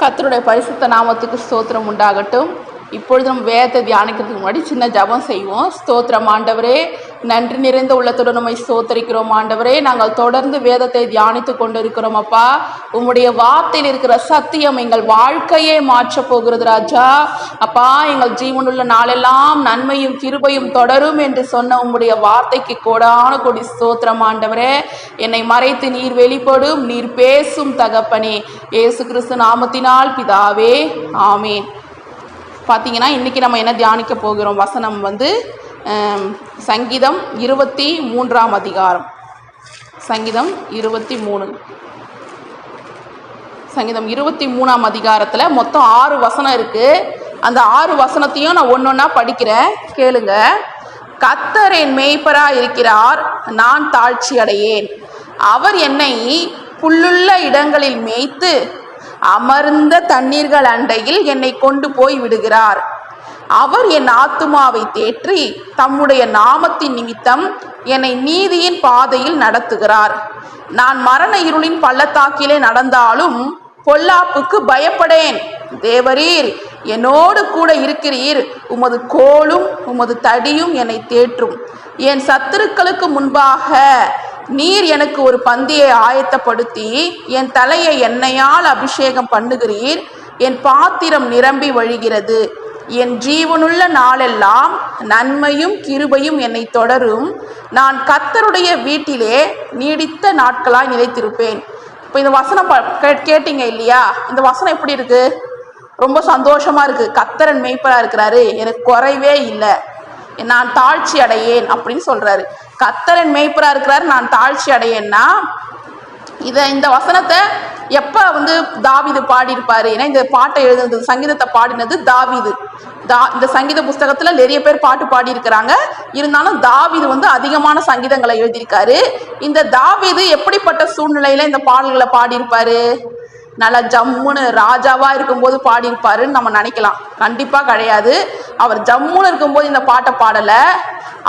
கத்தருடைய பரிசுத்த நாமத்துக்கு ஸ்தோத்திரம் உண்டாகட்டும். இப்பொழுது நம்ம வேதத்தை தியானிக்கிறதுக்கு முன்னாடி சின்ன ஜபம் செய்வோம். ஸ்தோத்திரம் ஆண்டவரே. நன்றி நிறைந்த உள்ளத்துடன் நம்மை சோத்தரிக்கிறோம் ஆண்டவரே. நாங்கள் தொடர்ந்து வேதத்தை தியானித்து கொண்டிருக்கிறோம் அப்பா. உம்முடைய வார்த்தையில் இருக்கிற சத்தியம் எங்கள் வாழ்க்கையே மாற்றப் போகிறது ராஜா. அப்பா எங்கள் ஜீவனுள்ள நாளெல்லாம் நன்மையும் கிருபையும் தொடரும் என்று சொன்ன உம்முடைய வார்த்தைக்கு கோடான கொடி ஸ்தோத்திரம் ஆண்டவரே. என்னை மறைத்து நீர் வெளிப்படும் நீர் பேசும் தகப்பனே. இயேசு கிறிஸ்து நாமத்தினால் பிதாவே ஆமேன். பார்த்தீங்கன்னா இன்றைக்கி நம்ம என்ன தியானிக்க போகிறோம்? வசனம் வந்து சங்கீதம் இருபத்தி மூன்றாம் அதிகாரம். சங்கீதம் இருபத்தி மூணு. சங்கீதம் இருபத்தி மூணாம் அதிகாரத்தில் மொத்தம் ஆறு வசனம் இருக்குது அந்த ஆறு வசனத்தையும் நான் ஒன்று ஒன்றா படிக்கிறேன். கேளுங்க. கத்தர் என் மேய்ப்பராக இருக்கிறார் நான் தாழ்ச்சி அடையேன். அவர் என்னை புல்லுள்ள இடங்களில் மேய்த்து அமர்ந்த தண்ணீர்கள் அண்டையில் என்னை கொண்டு போய் விடுகிறார். அவர் என் ஆத்துமாவை தேற்றி தம்முடைய நாமத்தின் நிமித்தம் என்னை நீதியின் பாதையில் நடத்துகிறார். நான் மரண இருளின் பள்ளத்தாக்கிலே நடந்தாலும் பொல்லாப்புக்கு பயப்படேன். தேவரீர் என்னோடு கூட இருக்கிறீர். உமது கோலும் உமது தடியும் என்னை தேற்றும். என் சத்துருக்களுக்கு முன்பாக நீர் எனக்கு ஒரு பந்தியை ஆயத்தப்படுத்தி என் தலையை எண்ணெயால் அபிஷேகம் பண்ணுகிறீர். என் பாத்திரம் நிரம்பி வழிகிறது. என் ஜீவனுள்ள நாளெல்லாம் நன்மையும் கிருபையும் என்னை தொடரும். நான் கத்தருடைய வீட்டிலே நீடித்த நாட்களாய் நிலைத்திருப்பேன். இப்போ இந்த வசனம் கே- கேட்டீங்க இல்லையா? இந்த வசனம் எப்படி இருக்கு? ரொம்ப சந்தோஷமா இருக்கு. கத்தரன் மெய்ப்பரா இருக்கிறாரு. எனக்கு குறைவே இல்லை. நான் தாழ்ச்சி அடையேன் அப்படின்னு சொல்றாரு. கத்தரன் மெய்ப்பரா இருக்கிறாரு. நான் தாழ்ச்சி அடையேன்னா இதை இந்த வசனத்தை எப்போ வந்து தாவிது பாடியிருப்பார்? ஏன்னா இந்த பாட்டை எழுதுனது சங்கீதத்தை பாடினது தாவிது. தா இந்த சங்கீத புஸ்தகத்தில் நிறைய பேர் பாட்டு பாடியிருக்கிறாங்க. இருந்தாலும் தாவிது வந்து அதிகமான சங்கீதங்களை எழுதியிருக்காரு. இந்த தாவிது எப்படிப்பட்ட சூழ்நிலையில் இந்த பாடல்களை பாடியிருப்பாரு? நல்லா ஜம்முன்னு ராஜாவாக இருக்கும்போது பாடியிருப்பாருன்னு நம்ம நினைக்கலாம். கண்டிப்பாக கிடையாது. அவர் ஜம்முன்னு இருக்கும்போது இந்த பாட்டை பாடலை.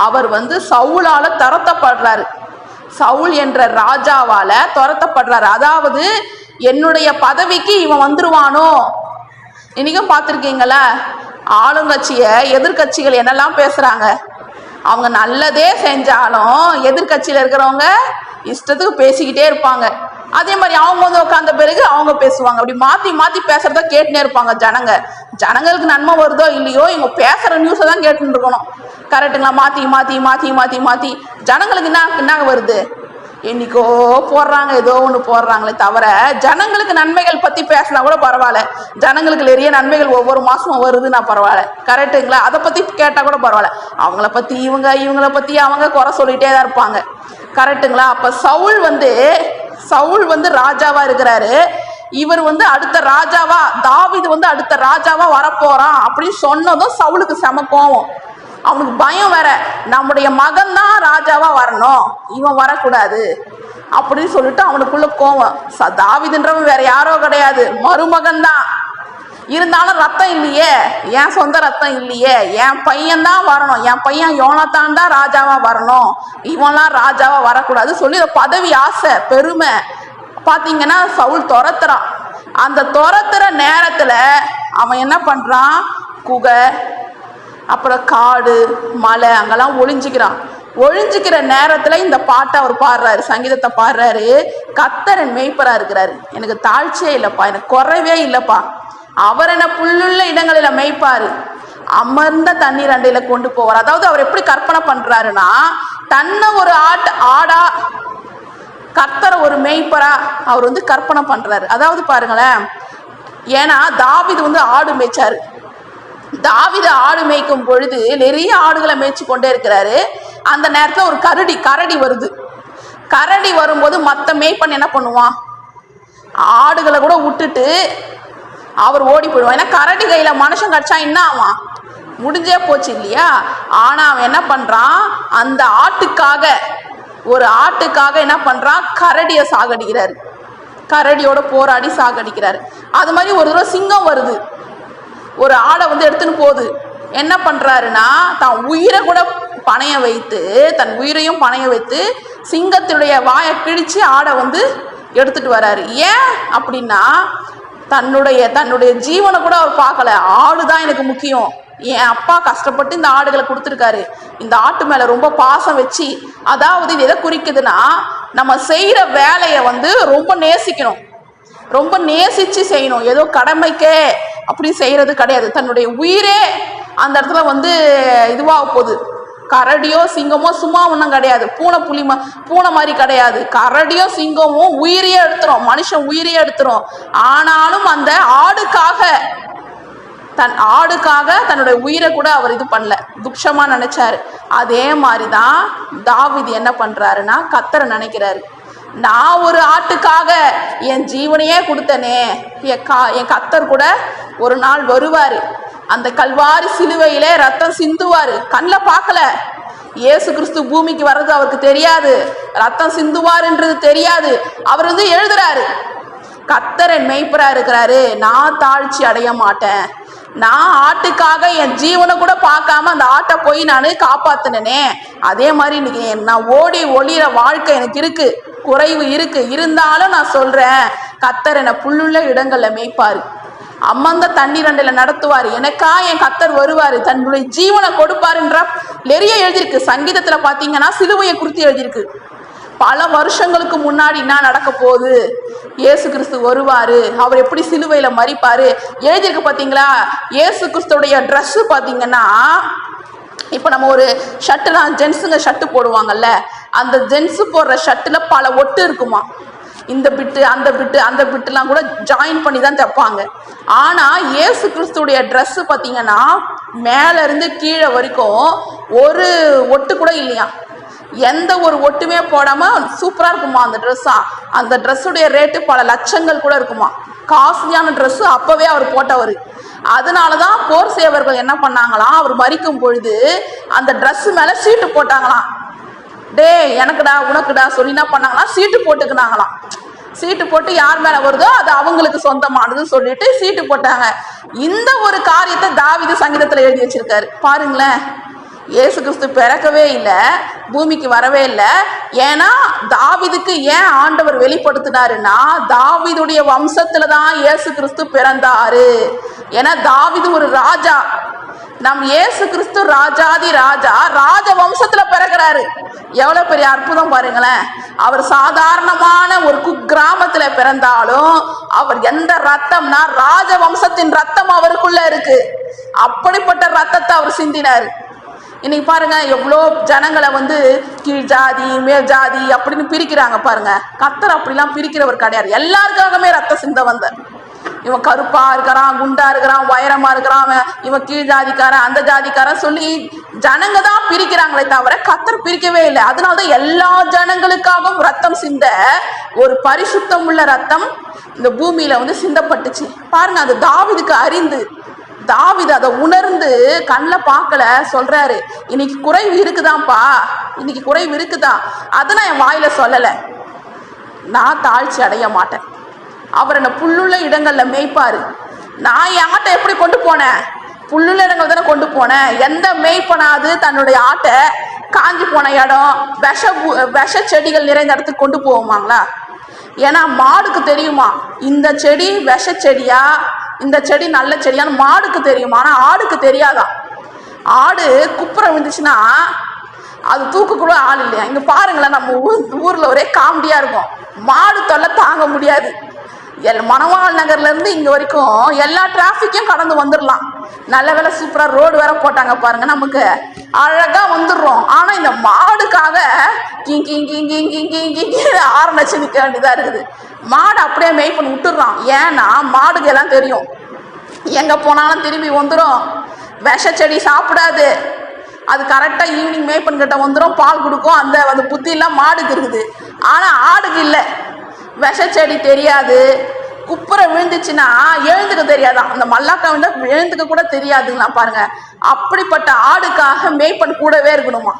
அவர் வந்து சவுளால் தரத்தப்படுறாரு. சவுல் என்ற ராஜாவால துரத்தப்படுறாரு. அதாவது என்னுடைய பதவிக்கு இவன் வந்துருவானோ? இன்னைக்கும் பார்த்துருக்கீங்களா ஆளுங்கட்சிய எதிர்க்கட்சிகள் என்னெல்லாம் பேசுறாங்க? அவங்க நல்லதே செஞ்சாலும் எதிர்க்கட்சியில் இருக்கிறவங்க இஷ்டத்துக்கு பேசிக்கிட்டே இருப்பாங்க. அதே மாதிரி அவங்க வந்து உட்காந்த பிறகு அவங்க பேசுவாங்க. அப்படி மாத்தி மாத்தி பேசுறத கேட்டுனே இருப்பாங்க ஜனங்க. ஜனங்களுக்கு நன்மை வருதோ இல்லையோ இவங்க பேசுற நியூஸை தான் கேட்டுன்னு இருக்கணும். கரெக்டுங்களா மாத்தி மாத்தி மாத்தி மாத்தி மாத்தி. ஜனங்களுக்கு என்ன என்ன வருது? என்னைக்கோ போடுறாங்க ஏதோ ஒன்று போடுறாங்களே தவிர ஜனங்களுக்கு நன்மைகள் பற்றி பேசினா கூட பரவாயில்ல. ஜனங்களுக்கு நிறைய நன்மைகள் ஒவ்வொரு மாதமும் வருதுன்னா பரவாயில்ல. கரெக்டுங்களா அதை பற்றி கேட்டால் கூட பரவாயில்ல. அவங்கள பற்றி இவங்க இவங்கள பற்றி அவங்க குறை சொல்லிகிட்டே தான் இருப்பாங்க. கரெக்டுங்களா அப்போ சவுல் வந்து சவுல் வந்து ராஜாவாக இருக்கிறாரு. இவர் வந்து அடுத்த ராஜாவா தாவிது வந்து அடுத்த ராஜாவா வரப்போறான் அப்படின்னு சொன்னதும் சவுலுக்கு செம கோவம். அவனுக்கு பயம் வேற நம்முடைய மகன் தான் ராஜாவா வரணும் இவன் வரக்கூடாது அப்படின்னு சொல்லிட்டு அவனுக்குள்ள கோவம். ச- தாவீதுன்றவன் வேற யாரோ கிடையாது மருமகன் தான். இருந்தாலும் ரத்தம் இல்லையே. என் சொந்த ரத்தம் இல்லையே. என் பையன் தான் வரணும். என் பையன் யோனத்தான் தான் ராஜாவா வரணும். இவன்லாம் ராஜாவா வரக்கூடாது சொல்லி பதவி ஆசை பெருமை. பார்த்தீங்கன்னா சவுல் துரத்துறான் அந்த துரத்துற நேரத்தில் அவன் என்ன பண்ணுறான் குகை அப்புறம் காடு மலை அங்கெல்லாம் ஒளிஞ்சிக்கிறான். ஒழிஞ்சுக்கிற நேரத்தில் இந்த பாட்டை அவர் பாடுறாரு சங்கீதத்தை பாடுறாரு. கத்தரன் மெய்ப்பரா இருக்கிறாரு. எனக்கு தாழ்ச்சியே இல்லைப்பா. எனக்கு குறைவே இல்லைப்பா. அவர் என்ன புல்லுள்ள இடங்களில் மேய்ப்பாரு. அமர்ந்த தண்ணீர் அண்டையில கொண்டு போவார். அதாவது அவர் எப்படி கற்பனை பண்றாருன்னா தன்னை ஒரு ஆட் ஆடா கர்த்தரை ஒரு மேய்ப்பரா அவர் வந்து கற்பனை பண்றாரு. அதாவது பாருங்களேன் ஏன்னா தாவிது வந்து ஆடு மேய்ச்சாரு. தாவீது ஆடு மேய்க்கும் பொழுது நிறைய ஆடுகளை மேய்ச்சி கொண்டே இருக்கிறாரு. அந்த நேரத்தில் ஒரு கரடி கரடி வருது. கரடி வரும்போது மற்ற மேய்ப்பன் என்ன பண்ணுவான்? ஆடுகளை கூட விட்டுட்டு அவர் ஓடி போயிடுவான். ஏன்னா கரடி கையில் மனுஷன் கடிச்சா என்ன ஆவான்? முடிஞ்சே போச்சு இல்லையா? ஆனால் அவன் என்ன பண்ணுறான் அந்த ஆட்டுக்காக ஒரு ஆட்டுக்காக என்ன பண்ணுறான் கரடியை சாகடிக்கிறாரு. கரடியோட போராடி சாகடிக்கிறாரு. அது மாதிரி ஒரு தடவை சிங்கம் வருது. ஒரு ஆடை வந்து எடுத்துன்னு போகுது. என்ன பண்ணுறாருன்னா தான் உயிரை கூட பணைய வைத்து தன் உயிரையும் பணைய வைத்து சிங்கத்தினுடைய வாயை கிழிச்சு ஆடை வந்து எடுத்துட்டு வராரு. ஏன் அப்படின்னா தன்னுடைய தன்னுடைய ஜீவனை கூட அவர் பார்க்கல. ஆடு தான் எனக்கு முக்கியம். என் அப்பா கஷ்டப்பட்டு இந்த ஆடுகளை கொடுத்துருக்காரு. இந்த ஆட்டு மேலே ரொம்ப பாசம் வச்சு அதாவது இது எதை குறிக்குதுன்னா நம்ம செய்கிற வேலையை வந்து ரொம்ப நேசிக்கணும். ரொம்ப நேசித்து செய்யணும். ஏதோ கடமைக்கே அப்படி செய்கிறது கிடையாது. தன்னுடைய உயிரே அந்த இடத்துல வந்து இதுவாக போகுது. கரடியோ சிங்கமோ சும்மா ஒன்றும் கிடையாது. பூனை புலி பூனை மாதிரி கிடையாது. கரடியோ சிங்கமும் உயிரையே எடுத்துரும். மனுஷன் உயிரையே எடுத்துரும். ஆனாலும் அந்த ஆடுக்காக தன் ஆடுக்காக தன்னுடைய உயிரை கூட அவர் இது பண்ணல. துக்ஷமா நினைச்சாரு. அதே மாதிரி தான் தாவிது என்ன பண்றாருன்னா கத்தரை நினைக்கிறாரு. நான் ஒரு ஆட்டுக்காக என் ஜீவனையே கொடுத்தனே. என் கா என் கத்தர் கூட ஒரு நாள் வருவார். அந்த கல்வாரி சிலுவையிலே ரத்தம் சிந்துவார். கண்ணில் பார்க்கல. இயேசு கிறிஸ்து பூமிக்கு வர்றது அவருக்கு தெரியாது. ரத்தம் சிந்துவாருன்றது தெரியாது. அவர் வந்து எழுதுறாரு. கத்தரன் என் மெய்ப்பரா இருக்கிறாரு. நான் தாழ்ச்சி அடைய மாட்டேன். நான் ஆட்டுக்காக என் ஜீவனை கூட பார்க்காம அந்த ஆட்டை போய் நான் காப்பாத்தினேனே. அதே மாதிரி இன்னைக்கு நான் ஓடி ஒளிகிற வாழ்க்கை எனக்கு இருக்கு. குறைவு இருக்கு. இருந்தாலும் நான் சொல்றேன் கத்தர் என்னை புல்லுள்ள இடங்கள்ல மேய்ப்பாரு. அம்மந்த தண்ணி நடத்துவார். எனக்கா என் கத்தர் வருவார். தன்னுடைய ஜீவனை கொடுப்பாருன்ற நிறைய எழுதியிருக்கு. சங்கீதத்தில் பார்த்தீங்கன்னா சிலுவையை குறித்து எழுதியிருக்கு. பல வருஷங்களுக்கு முன்னாடி என்ன நடக்க போகுது? இயேசு கிறிஸ்து வருவார். அவர் எப்படி சிலுவையில் மறிப்பார் எழுதியிருக்கு பார்த்தீங்களா? இயேசு கிறிஸ்துடைய ட்ரெஸ்ஸு பார்த்தீங்கன்னா இப்போ நம்ம ஒரு ஷர்ட்டுலாம் ஜென்ஸுங்க ஷர்ட்டு போடுவாங்கல்ல அந்த ஜென்ஸு போடுற ஷர்ட்டில் பல ஒட்டு இருக்குமா? இந்த பிட்டு அந்த பிட்டு அந்த பிட்டுலாம் கூட ஜாயின் பண்ணி தான் தைப்பாங்க. ஆனால் இயேசு கிறிஸ்துடைய ட்ரெஸ்ஸு பார்த்தீங்கன்னா மேலேருந்து கீழே வரைக்கும் ஒரு ஒட்டு கூட இல்லையா? எந்த ஒரு ஒட்டுமே போடாமல் சூப்பராக இருக்குமா அந்த ட்ரெஸ்ஸா அந்த ட்ரெஸ்ஸுடைய ரேட்டு பல லட்சங்கள் கூட இருக்குமா? காஸ்ட்லியான ட்ரெஸ்ஸு அப்போவே அவர் போட்டவர். அதனால தான் போர் சேவர்கள் என்ன பண்ணாங்களாம்? அவர் மறிக்கும் பொழுது அந்த ட்ரெஸ்ஸு மேலே சீட்டு போட்டாங்களாம். டேய் எனக்குடா உனக்குடா சொல்லி என்ன பண்ணாங்கன்னா சீட்டு போட்டுக்கினாங்களாம். சீட்டு போட்டு யார் மேலே வருதோ அது அவங்களுக்கு சொந்தமானதுன்னு சொல்லிட்டு சீட்டு போட்டாங்க. இந்த ஒரு காரியத்தை தாவிது சங்கீதத்தில் எழுதி வச்சிருக்காரு. பாருங்களேன். இயேசு கிறிஸ்து பிறக்கவே இல்லை பூமிக்கு வரவே இல்லை. ஏன்னா தாவிதுக்கு ஏன் ஆண்டவர் வெளிப்படுத்தினாருன்னா தாவிதுடைய வம்சத்துல தான் இயேசு கிறிஸ்து பிறந்தாரு. ஏன்னா தாவிது ஒரு ராஜா. நம் இயேசு கிறிஸ்து ராஜாதி ராஜா ராஜ வம்சத்துல பிறகுறாரு எவ்வளவு பெரிய அற்புதம் பாருங்களேன். அவர் சாதாரணமான ஒரு குக்கிராமத்துல பிறந்தாலும் அவர் எந்த ரத்தம்னா ராஜ வம்சத்தின் ரத்தம் அவருக்குள்ள இருக்கு. அப்படிப்பட்ட ரத்தத்தை அவர் சிந்தினார். இன்னைக்கு பாருங்க எவ்வளோ ஜனங்களை வந்து கீழ் ஜாதி மேல் ஜாதி அப்படின்னு பிரிக்கிறாங்க பாருங்க. கத்தர் அப்படிலாம் பிரிக்கிறவர் கிடையாது. எல்லாருக்காகவே ரத்த சிந்த வந்தார். இவன் கருப்பா இருக்கிறான் குண்டா இருக்கிறான் வயரமா இருக்கிறான் இவன் கீழ் ஜாதிக்காரன் அந்த ஜாதிக்காரன் சொல்லி ஜனங்க தான் பிரிக்கிறாங்களே தவிர கத்தர் பிரிக்கவே இல்லை. அதனால தான் எல்லா ஜனங்களுக்காகவும் ரத்தம் சிந்த ஒரு பரிசுத்தம் உள்ள ரத்தம் இந்த பூமியில வந்து சிந்தப்பட்டுச்சு. பாருங்க அது தாவிதுக்கு அறிந்து தாவிது அதை உணர்ந்து கண்ணில் பார்க்கல சொல்றாரு இன்னைக்கு குறைவு இருக்குதான்ப்பா இன்னைக்கு குறைவு இருக்குதான் அதை நான் என் வாயில சொல்லலை. நான் தாழ்ச்சி அடைய மாட்டேன். அவர் என்னை புல்லுள்ள இடங்கள்ல மேய்ப்பாரு. நான் என் ஆட்டை எப்படி கொண்டு போனேன்? புல்லுள்ள இடங்கள் தானே கொண்டு போனேன். எந்த மேய்ப்பனாவது தன்னுடைய ஆட்டை காஞ்சி போன இடம் விஷ விஷ செடிகள் நிறைந்த இடத்துக்கு கொண்டு போவோமாங்களா ஏன்னா மாடுக்கு தெரியுமா? இந்த செடி விஷ செடியா? இந்த செடி நல்ல செடியான்னு மாடுக்கு தெரியுமா? ஆனால் ஆடுக்கு தெரியாதான் ஆடு குப்புற விழுந்துச்சுன்னா அது தூக்கக்கூட கூட ஆள் இல்லையா? இங்கே பாருங்களேன் நம்ம ஊர் ஊரில் ஒரே காமெடியாக இருக்கும். மாடு தொல்லை தாங்க முடியாது. எல் மணவாள் நகர்லேருந்து இங்கே வரைக்கும் எல்லா டிராஃபிக்கும் கடந்து வந்துடலாம் நல்ல வேலை சூப்பராக ரோடு வேற போட்டாங்க பாருங்க நமக்கு. அழகாக வந்துடுறோம். ஆனால் இந்த மாடுக்காக king king king king king king king ஆரம்பிச்சு நிற்க வேண்டியதாக இருக்குது. மாடு அப்படியே மெய் பண்ணி விட்டுடுறான். ஏன்னா மாடுக்கு எல்லாம் தெரியும். எங்கே போனாலும் திரும்பி வந்துடும் விஷ செடி சாப்பிடாது. அது கரெக்டாக ஈவினிங் மேய்ப்பன்கிட்ட வந்துடும் பால் கொடுக்கும். அந்த அந்த புத்தியெல்லாம் மாடுக்கு இருக்குது. ஆனால் ஆடுக்கு இல்லை. விஷச்செடி தெரியாது. குப்புற விழுந்துச்சுன்னா எழுந்துக்க தெரியாதான். அந்த மல்லாக்கா விழுந்தா எழுந்துக்க கூட தெரியாதுங்களா பாருங்க. அப்படிப்பட்ட ஆடுக்காக மேய்ப்பன் கூடவே இருக்கணுமா?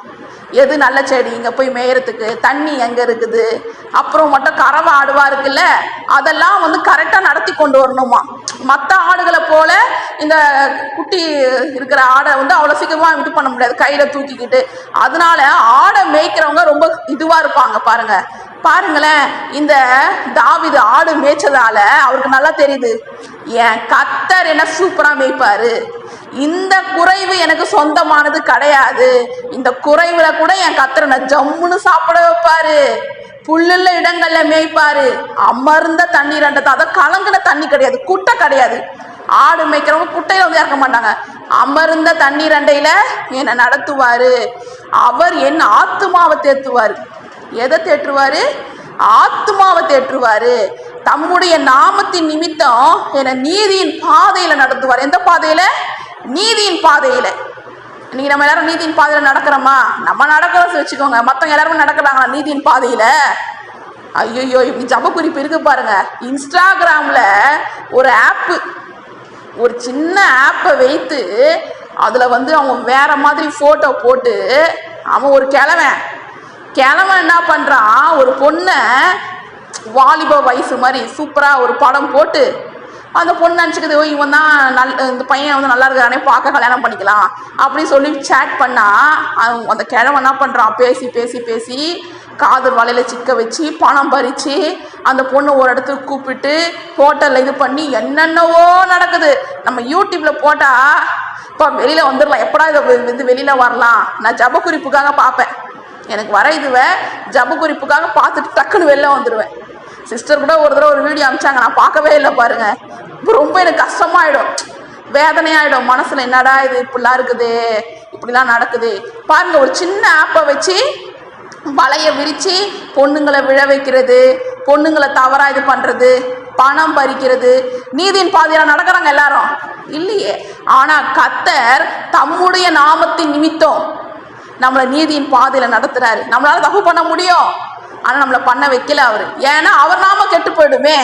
எது நல்ல செடி? இங்கே போய் மேயறதுக்கு தண்ணி எங்கே இருக்குது? அப்புறம் மட்டும் கறவை ஆடுவா இருக்குல்ல அதெல்லாம் வந்து கரெக்டாக நடத்தி கொண்டு வரணுமா? மற்ற ஆடுகளை போல இந்த குட்டி இருக்கிற ஆடை வந்து அவ்வளோ சீக்கிரமாக இது பண்ண முடியாது. கையில் தூக்கிக்கிட்டு. அதனால ஆடை மேய்க்கிறவங்க ரொம்ப இதுவாக இருப்பாங்க பாருங்க. பாருங்களேன் இந்த தாவிது ஆடு மேய்ச்சதால அவருக்கு நல்லா தெரியுது. என் கத்தர் என்ன சூப்பராக மேய்ப்பாரு. இந்த குறைவு எனக்கு சொந்தமானது கிடையாது. இந்த குறைவுல கூட என் கத்திரனை ஜம்முன்னு சாப்பிட வைப்பாரு. புல்லுள்ள இடங்கள்ல மேய்ப்பாரு. அமர்ந்த தண்ணீர் அண்டத்தை அதை கலங்கின தண்ணி கிடையாது. குட்டை கிடையாது. ஆடு மேய்க்கிறவங்க குட்டையில வந்து இறக்க மாட்டாங்க. அமர்ந்த தண்ணீர் அண்டையில என்னை நடத்துவாரு. அவர் என் ஆத்துமாவை தேத்துவார் எதை தேற்றுவாரு? ஆத்மாவை தேற்றுவாரு. தம்முடைய நாமத்தின் நிமித்தம் என்னை நீதியின் பாதையில நடத்துவார். எந்த பாதையில? நீதியின் பாதையில. இன்னைக்கு நம்ம எல்லாரும் நீதியின் பாதையில நடக்கிறோமா? நம்ம நடக்கிறோம் வச்சுக்கோங்க மற்றவங்க எல்லாருமே நடக்கிறாங்களா நீதியின் பாதையில? ஐயோ இப்படி ஜப குறிப்பு இருக்கு பாருங்க. இன்ஸ்டாகிராம்ல ஒரு ஆப்பு ஒரு சின்ன ஆப்பை வைத்து அதில் வந்து அவன் வேற மாதிரி ஃபோட்டோ போட்டு அவன் ஒரு கிழவன். கிழவன் என்ன பண்ணுறான் ஒரு பொண்ணை வாலிப வயசு மாதிரி சூப்பராக ஒரு படம் போட்டு அந்த பொண்ணு நினச்சிக்கிது ஓ இவன் தான் நல் இந்த பையன் வந்து நல்லா இருக்கிறானே பார்க்க கல்யாணம் பண்ணிக்கலாம். அப்படின்னு சொல்லி சேட் பண்ணா அந்த கிழவன் என்ன பண்ணுறான் பேசி பேசி பேசி காதல் வலையில் சிக்க வச்சு பணம் பறித்து அந்த பொண்ணை ஒரு இடத்துக்கு கூப்பிட்டு ஹோட்டலில் இது பண்ணி என்னென்னவோ நடக்குது. நம்ம யூடியூப்பில் போட்டால் இப்போ வெளியில் வந்துடலாம் எப்படா இதை வந்து வெளியில் வரலாம்? நான் ஜப குறிப்புக்காக பார்ப்பேன். எனக்கு வர இதுவை ஜப குறிப்புக்காக பார்த்துட்டு டக்குன்னு வெளில வந்துடுவேன் சிஸ்டர் கூட ஒரு தடவை ஒரு வீடியோ அமிச்சாங்க நான் பார்க்கவே இல்லை பாருங்க. இப்போ ரொம்ப எனக்கு கஷ்டமாயிடும். வேதனையாயிடும். மனசுல என்னடா இது? இப்படிலாம் இருக்குது. இப்படிலாம் நடக்குது. பாருங்க ஒரு சின்ன ஆப்பை வச்சு வலைய விரிச்சு பொண்ணுங்களை விழ வைக்கிறது பொண்ணுங்களை தவறா இது பண்றது பணம் பறிக்கிறது. நீதியின் பாதையில நடக்கிறாங்க எல்லாரும். இல்லையே. ஆனா கத்தர் தம்முடைய நாமத்தின் நிமித்தம் நம்மளை நீதியின் பாதையில நடத்துறாரு. நம்மளால தப்பு பண்ண முடியும். ஆனால் நம்மளை பண்ண வைக்கல அவர். ஏன்னா அவர் நாம கெட்டு போயிடுமே.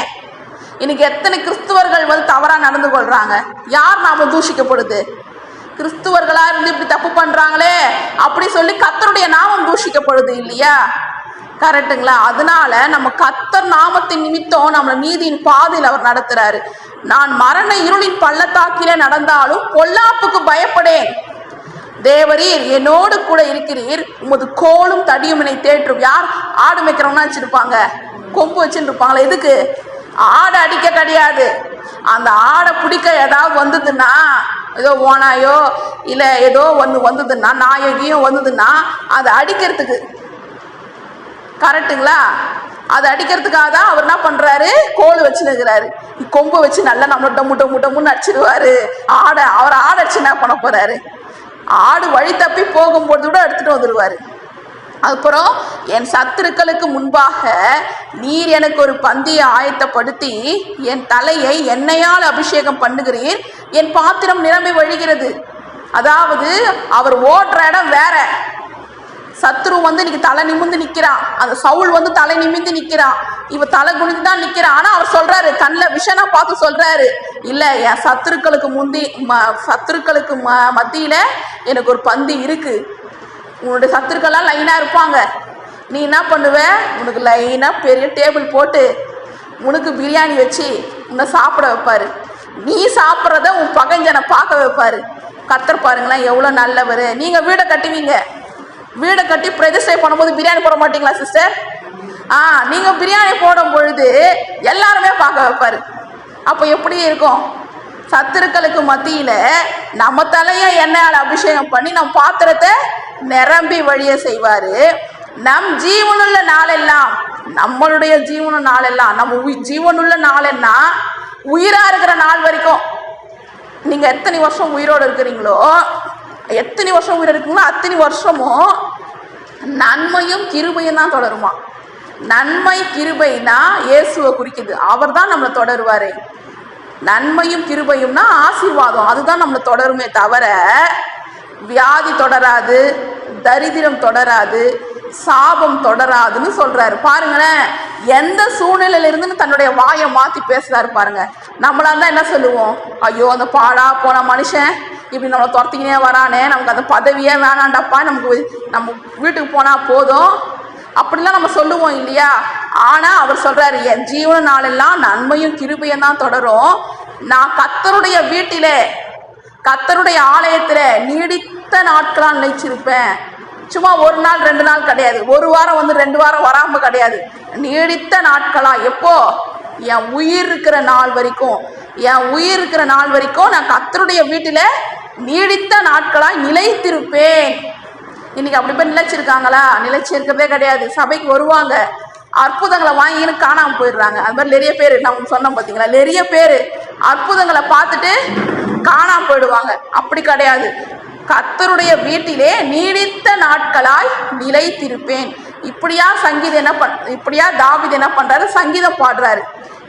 இன்னைக்கு எத்தனை கிறிஸ்துவர்கள் வந்து தவறாக நடந்து கொள்றாங்க? யார் நாம தூஷிக்கப்படுது? கிறிஸ்துவர்களாக இருந்து இப்படி தப்பு பண்ணுறாங்களே அப்படி சொல்லி கத்தருடைய நாமம் தூஷிக்கப்படுது இல்லையா? கரெக்டுங்களா அதனால நம்ம கத்தர் நாமத்தின் நிமித்தம் நம்மளை நீதியின் பாதையில் அவர் நடத்துறாரு. நான் மரண இருளின் பள்ளத்தாக்கிலே நடந்தாலும் பொல்லாப்புக்கு பயப்படேன். தேவரீர் என்னோடு கூட இருக்கிறீர். உமது கோலும் தடியும் என்னை தேற்றும். யார் ஆடு மேய்க்கிறவனா வச்சிருப்பாங்க? கொம்பு வச்சுட்டு இருப்பாங்களே எதுக்கு? ஆடை அடிக்க கிடையாது. அந்த ஆடை பிடிக்க ஏதாவது வந்ததுன்னா ஏதோ ஓனாயோ இல்லை ஏதோ ஒன்று வந்ததுன்னா நாயகியும் வந்ததுன்னா அதை அடிக்கிறதுக்கு. கரெக்டுங்களா அதை அடிக்கிறதுக்காக தான் அவர் என்ன பண்ணுறாரு கோல் வச்சுருக்கிறாரு கொம்பு வச்சு நல்லா நம்ம டம்மு டம்மு டம்முன்னு அடிச்சிடுவாரு ஆடை அவர் ஆடை அடிச்சு என்ன பண்ண போகிறாரு ஆடு வழி தப்பி போகும்போது கூட எடுத்துட்டு வந்துடுவார் அப்புறம் என் சத்துருக்களுக்கு முன்பாக நீர் எனக்கு ஒரு பந்தியை ஆயத்தப்படுத்தி என் தலையை எண்ணெயால் அபிஷேகம் பண்ணுகிறீர். என் பாத்திரம் நிரம்பி வழிகிறது. அதாவது அவர் ஓடுற இடம் வேற. சத்ரு வந்து இன்னைக்கு தலை நிமிந்து நிற்கிறான் அந்த சவுல் வந்து தலை நிமிந்து நிற்கிறான் இவ தலை குனிந்து தான் நிற்கிறான் ஆனால் அவர் சொல்றாரு கண்ணில் விஷனா பார்த்து சொல்றாரு. இல்லை என் சத்துருக்களுக்கு முந்தி ம- சத்துருக்களுக்கு ம மத்தியில் எனக்கு ஒரு பந்தி இருக்குது உன்னுடைய சத்துருக்கள்லாம் லைனாக இருப்பாங்க. நீ என்ன பண்ணுவ? உனக்கு லைனாக பெரிய டேபிள் போட்டு உனக்கு பிரியாணி வச்சு உன்னை சாப்பிட வைப்பார். நீ சாப்பிட்றத உன் பகஞ்சனை பார்க்க வைப்பார். கத்தர் பாருங்களேன் எவ்வளோ நல்லவர். நீங்கள் வீடை கட்டுவீங்க. வீடை கட்டி பிரதிஷ்டை பண்ணும்போது பிரியாணி போட மாட்டீங்களா சிஸ்டர் ஆ நீங்கள் பிரியாணி போடும் பொழுது எல்லாருமே பார்க்க வைப்பாரு. அப்போ எப்படி இருக்கும்? சத்துருக்களுக்கு மத்தியில் நம்ம தலையை எண்ணெயால் அபிஷேகம் பண்ணி நம் பாத்திரத்தை நிரம்பி வழிய செய்வார். நம் ஜீவனுள்ள நாளெல்லாம் நம்மளுடைய ஜீவன நாளெல்லாம் நம்ம உயி- ஜீவனுள்ள நாளென்னா உயிராக இருக்கிற நாள் வரைக்கும். நீங்கள் எத்தனை வருஷம் உயிரோடு இருக்கிறீங்களோ எத்தனை வருஷம் உயிரோடு இருக்கீங்களோ அத்தனை வருஷமும் நன்மையும் கிருபையும் தான் தொடருமா? நன்மை கிருபைனா இயேசுவை குறிக்குது. அவர் தான் நம்மளை தொடருவார். நன்மையும் கிருபையும்னா ஆசீர்வாதம். அதுதான் நம்மளை தொடருமே தவிர வியாதி தொடராது தரித்திரம் தொடராது சாபம் தொடராதுன்னு சொல்றாரு. பாருங்களேன் எந்த சூழ்நிலையில இருந்து தன்னுடைய வாயை மாத்தி பேசுறாரு பாருங்க. நம்மளா இருந்தா என்ன சொல்லுவோம்? ஐயோ அந்த பாடா போன மனுஷன் இப்படி நம்மளை துரத்திக்கினே வரானே நமக்கு அந்த பதவியே வேணாண்டாப்பா நமக்கு நம்ம வீட்டுக்கு போனால் போதும். அப்படிலாம் நம்ம சொல்லுவோம் இல்லையா? ஆனால் அவர் சொல்கிறாரு என் ஜீவன நாளெல்லாம் நன்மையும் கிருபையும் தான் தொடரும். நான் கத்தருடைய வீட்டில் கத்தருடைய ஆலயத்தில் நீடித்த நாட்களாக நினைச்சிருப்பேன். சும்மா ஒரு நாள் ரெண்டு நாள் கிடையாது. ஒரு வாரம் வந்து ரெண்டு வாரம் வராமல் கிடையாது. நீடித்த நாட்களா? எப்போ? என் உயிர் இருக்கிற நாள் வரைக்கும். என் உயிர் இருக்கிற நாள் வரைக்கும் நான் கத்தருடைய வீட்டில் நீடித்த நாட்களாக நிலைத்திருப்பேன். இன்னைக்கு அப்படி போய் நிலைச்சிருக்காங்களா? நிலைச்சி கிடையாது. சபைக்கு வருவாங்க. அற்புதங்களை வாங்கின்னு காணாமல் போயிடுறாங்க. அது மாதிரி நிறைய பேர் நான் சொன்னோம் பார்த்தீங்களா நிறைய பேர் அற்புதங்களை பார்த்துட்டு காணாமல் போயிடுவாங்க. அப்படி கிடையாது. கத்தருடைய வீட்டிலே நீடித்த நாட்களாய் நிலைத்திருப்பேன். இப்படியா சங்கீதம் என்ன பண் இப்படியா தாவிது என்ன பண்றாரு? சங்கீதம் பாடுறாரு.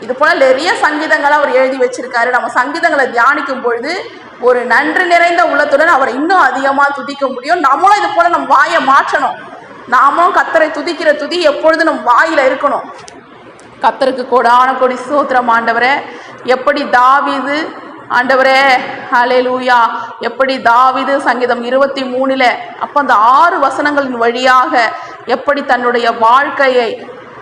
இது போல நிறைய சங்கீதங்களை அவர் எழுதி வச்சிருக்காரு. நம்ம சங்கீதங்களை தியானிக்கும் பொழுது ஒரு நன்றி நிறைந்த உள்ளத்துடன் அவரை இன்னும் அதிகமாக துதிக்க முடியும். நம்மளும் இது போல நம்ம வாயை மாற்றணும். நாமும் கத்தரை துதிக்கிற துதி எப்பொழுதும் நம்ம வாயில இருக்கணும். கத்தருக்கு கோடான கொடி சோத்திரம் ஆண்டவரே. எப்படி தாவிது ஆண்டவரே ஹalleluya. எப்படி தாவிது சங்கீதம் இருபத்தி மூணுல அப்போ அந்த ஆறு வசனங்களின் வழியாக எப்படி தன்னுடைய வாழ்க்கையை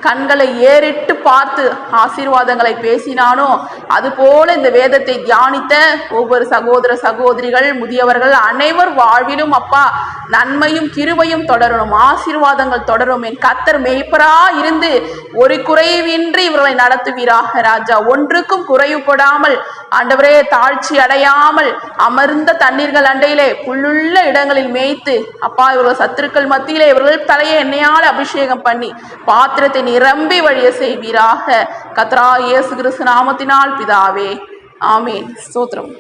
கண்களை ஏறிட்டு பார்த்து ஆசீர்வாதங்களை பேசினானோ அதுபோல இந்த வேதத்தை தியானித்த ஒவ்வொரு சகோதர சகோதரிகள் முதியவர்கள் அனைவர் வாழ்விலும் அப்பா நன்மையும் கிருபையும் தொடரணும் ஆசீர்வாதங்கள் தொடரும் என் கத்தர் மேய்ப்பரா இருந்து ஒரு குறைவின்றி இவர்களை நடத்துவீராக ராஜா. ஒன்றுக்கும் குறைவுபடாமல் ஆண்டவரே தாழ்ச்சி அடையாமல் அமர்ந்த தண்ணீர்கள் அண்டையிலே புல்லுள்ள இடங்களில் மேய்த்து அப்பா இவர்கள் சத்துருக்கள் மத்தியிலே இவர்கள் தலையை எண்ணெயால் அபிஷேகம் பண்ணி பாத்திரத்தை நிரம்பி வழிய செய்வீராக. கத்ரா இயேசு கிறிஸ்து நாமத்தினால் பிதாவே. ஆமீன். ஸ்தோத்திரம்.